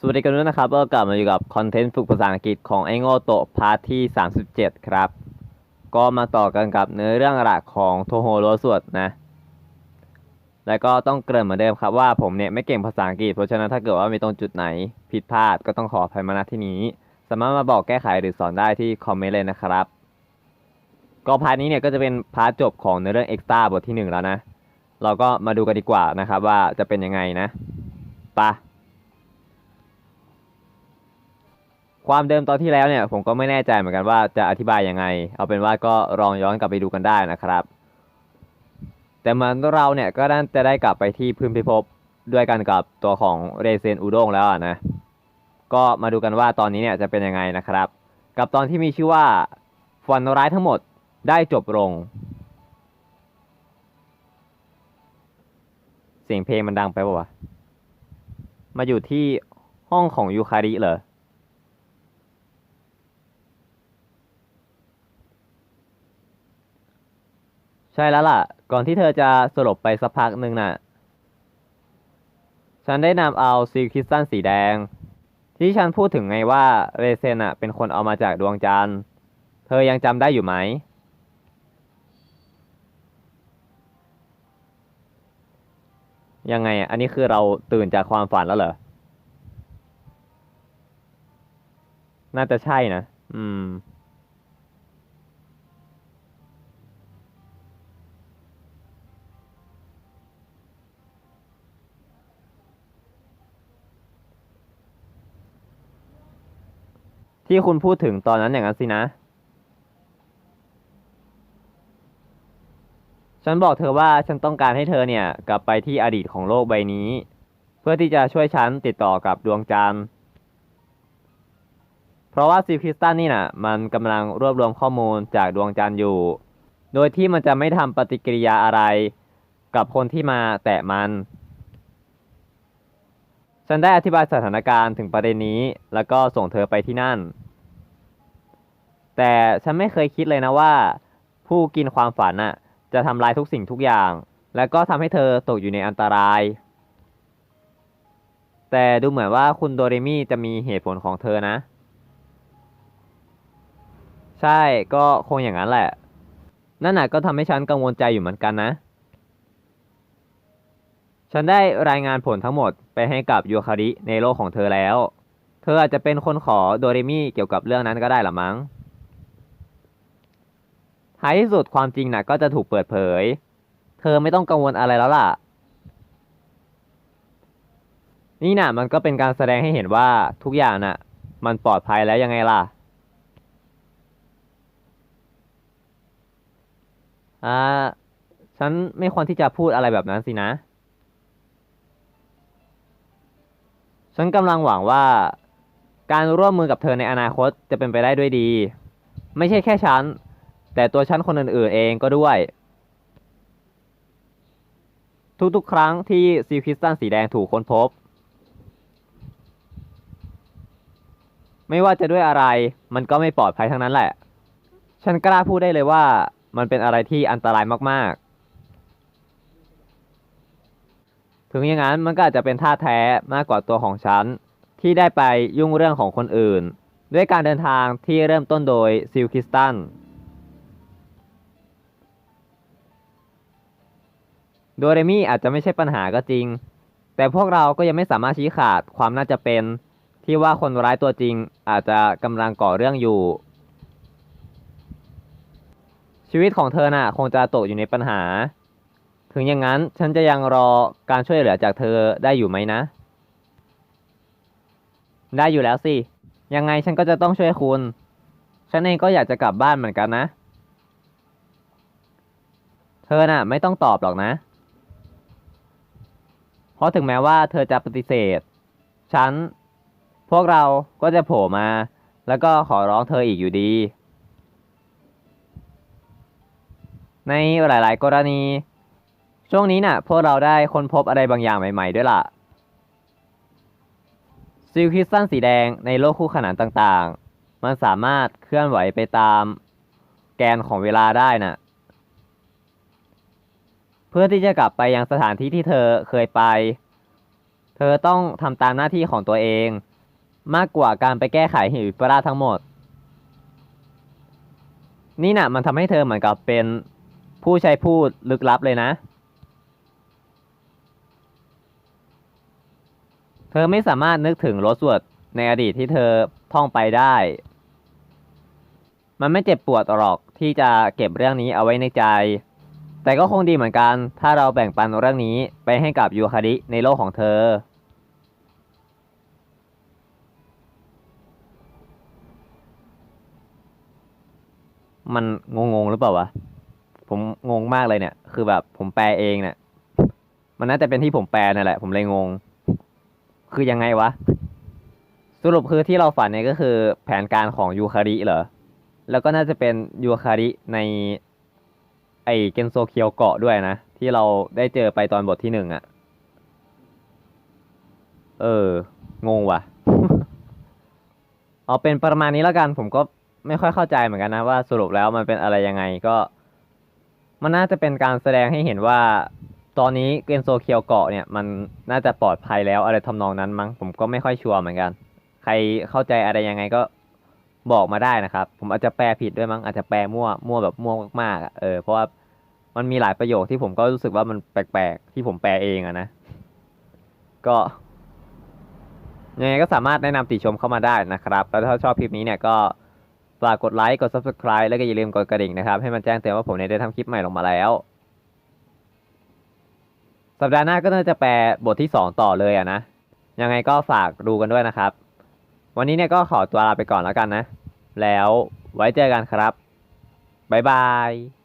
สวัสดีกันด้วยนะครับก็กลับมาอยู่กับคอนเทนต์ฝึกภาษาอังกฤษของไอโง่โตะพาร์ทที่ 37 ครับ ก็มาต่อกันกับเนื้อเรื่องหลักของโทโฮโรสวดนะ แล้วก็ต้องเกริ่นเหมือนเดิมครับว่าผมเนี่ยไม่เก่งภาษาอังกฤษ เพราะฉะนั้นถ้าเกิดว่ามีตรงจุดไหนผิดพลาดก็ต้องขออภัยมาณที่นี้ สามารถมาบอกแก้ไขหรือสอนได้ที่คอมเมนต์เลยนะครับ ก็พาร์ทนี้เนี่ยก็จะเป็นพาร์ทจบของเนื้อเรื่องเอ็กซ์ตร้าบทที่หนึ่งแล้วนะ เราก็มาดูกันดีกว่านะครับว่าจะเป็นยังไงนะไปะ ความเดิมตอนที่แล้วเนี่ยผมก็ไม่แน่ใจเหมือนกันว่าจะอธิบายยังไง เอาเป็นว่าก็ลองย้อนกลับไปดูกันได้นะครับ แต่เหมือนเราเนี่ยก็น่าจะได้กลับไปที่พื้นพิภพด้วยกันกับตัวของเรเซนอุด้งแล้วนะ ก็มาดูกันว่าตอนนี้เนี่ยจะเป็นยังไงนะครับ กับตอนที่มีชื่อว่าฝันร้ายทั้งหมดได้จบลง เสียงเพลงมันดังไปปะวะ มาอยู่ที่ห้องของยูคาริเหรอ ใช่แล้วล่ะ ก่อนที่เธอจะสลบไปสักพักหนึ่งน่ะ ฉันได้นำเอาซีคริสตัลสีแดง ที่ฉันพูดถึงไงว่าเรเซนอะเป็นคนเอามาจากดวงจันทร์ เธอยังจำได้อยู่ไหม ยังไงอันนี้คือเราตื่นจากความฝันแล้วเหรอ น่าจะใช่นะ อืม ที่คุณพูดถึงตอนนั้นอย่างนั้นสินะ ฉันบอกเธอว่าฉันต้องการให้เธอเนี่ย กลับไปที่อดีตของโลกใบนี้ เพื่อที่จะช่วยฉันติดต่อกับดวงจันทร์ เพราะว่าซีคริสตัลนี่น่ะ มันกำลังรวบรวมข้อมูลจากดวงจันทร์อยู่ โดยที่มันจะไม่ทำปฏิกิริยาอะไร กับคนที่มาแตะมัน ฉันได้อธิบายสถานการณ์ถึงประเด็นนี้ แล้วก็ส่งเธอไปที่นั่น แต่ฉันไม่เคยคิดเลยนะว่า ผู้กินความฝันน่ะจะทำลายทุกสิ่งทุกอย่าง แล้วก็ทำให้เธอตกอยู่ในอันตราย แต่ดูเหมือนว่าคุณโดเรมี่จะมีเหตุผลของเธอนะ ใช่ก็คงอย่างนั้นแหละ นั่นน่ะก็ทำให้ฉันกังวลใจอยู่เหมือนกันนะ ฉันได้รายงานผลทั้งหมดไปให้กับยูคาริในโลกของเธอแล้ว เธออาจจะเป็นคนขอโดเรมีเกี่ยวกับเรื่องนั้นก็ได้หรือมั้ง ท้ายที่สุดความจริงน่ะก็จะถูกเปิดเผย เธอไม่ต้องกังวลอะไรแล้วล่ะ นี่น่ะมันก็เป็นการแสดงให้เห็นว่าทุกอย่างน่ะ มันปลอดภัยแล้วยังไงล่ะ อ่า ฉันไม่ควรที่จะพูดอะไรแบบนั้นสินะ ฉันกำลังหวังว่า การร่วมมือกับเธอในอนาคตจะเป็นไปได้ด้วยดี ไม่ใช่แค่ฉัน แต่ตัวฉันคนอื่นๆเองก็ด้วย ทุกๆ ครั้งที่ซีคริสตัลสีแดงถูกค้นพบ ไม่ว่าจะด้วยอะไร มันก็ไม่ปลอดภัยทั้งนั้นแหละ ฉันกล้าพูดได้เลยว่ามันเป็นอะไรที่อันตรายมากๆ ถึงอย่างนั้นมันก็อาจจะเป็นท่าแท้มากกว่าตัวของฉัน ที่ได้ไปยุ่งเรื่องของคนอื่น ด้วยการเดินทางที่เริ่มต้นโดยซิลคิสตันโดเรมี่อาจจะไม่ใช่ปัญหาก็จริง แต่พวกเราก็ยังไม่สามารถชี้ขาดความน่าจะเป็น ที่ว่าคนร้ายตัวจริงอาจจะกำลังก่อเรื่องอยู่ ชีวิตของเธอน่ะคงจะตกอยู่ในปัญหา ถึงอย่างนั้นฉันจะยังรอการช่วยเหลือจากเธอได้อยู่ไหมนะ ได้อยู่แล้วสิ ยังไงฉันก็จะต้องช่วยคุณ ฉันเองก็อยากจะกลับบ้านเหมือนกันนะ เธอน่ะ ไม่ต้องตอบหรอกนะ เพราะถึงแม้ว่าเธอจะปฏิเสธ ฉัน พวกเราก็จะโผล่มา แล้วก็ขอร้องเธออีกอยู่ดี ในหลาย ๆ กรณี ช่วงนี้น่ะ พวกเราได้ค้นพบอะไรบางอย่างใหม่ๆด้วยล่ะซิลคริสตัลสีแดงในโลกคู่ขนานต่างๆ มันสามารถเคลื่อนไหวไปตามแกนของเวลาได้น่ะ เพื่อที่จะกลับไปยังสถานที่ที่เธอเคยไป เธอต้องทำตามหน้าที่ของตัวเอง มากกว่าการไปแก้ไขเหตุวิปลาสทั้งหมด นี่น่ะ มันทำให้เธอเหมือนกับเป็นผู้ใช้พูดลึกลับเลยนะ เธอไม่สามารถนึกถึงรถสวดในอดีตที่เธอท่องไปได้ มันไม่เจ็บปวดหรอกที่จะเก็บเรื่องนี้เอาไว้ในใจ แต่ก็คงดีเหมือนกัน ถ้าเราแบ่งปันเรื่องนี้ไปให้กับยูคาริในโลกของเธอ มันงงๆหรือเปล่าวะ ผมงงมากเลยเนี่ย คือแบบผมแปลเองเนี่ย มันน่าจะเป็นที่ผมแปลนั่นแหละ ผมเลยงง คือยังไงวะ สรุปคือที่เราฝันเนี่ยก็คือแผนการของยูคาริเหรอ แล้วก็น่าจะเป็นยูคาริใน ไอเกนโซเคียวเกาะด้วยนะ ที่เราได้เจอไปตอนบทที่หนึ่งอะเออ งงว่ะ เอาเป็นประมาณนี้แล้วกันผมก็ไม่ค่อยเข้าใจเหมือนกันนะว่าสรุปแล้วมันเป็นอะไรยังไงก็ มันน่าจะเป็นการแสดงให้เห็นว่า ตอนนี้เกนโซเคียวเกาะเนี่ยมันน่าจะปลอดภัยแล้วอะไรทำนองนั้นมั้งผมก็ไม่ค่อยชัวร์เหมือนกัน ใครเข้าใจอะไรยังไงก็บอกมาได้นะครับ ผมอาจจะแปลผิดด้วยมั้งอาจจะแปลมั่วมั่วแบบมั่วมากๆเออเพราะว่ามันมีหลายประโยคที่ผมก็รู้สึกว่ามันแปลกๆที่ผมแปลเองอะนะก็ยังไงก็สามารถแนะนำติชมเข้ามาได้นะครับ แล้วถ้าชอบคลิปนี้เนี่ยก็ฝากกดไลค์กด subscribe แล้วก็อย่าลืมกดกระดิ่งนะครับ ให้มันแจ้งเตือนว่าผมเนี่ยได้ทำคลิปใหม่ลงมาแล้ว สัปดาห์หน้าก็น่าจะแปลบทที่สองต่อเลยอะนะ ยังไงก็ฝากดูกันด้วยนะครับ วันนี้เนี่ยก็ขอตัวลาไปก่อนแล้วกันนะ แล้วไว้เจอกันครับ บ๊ายบาย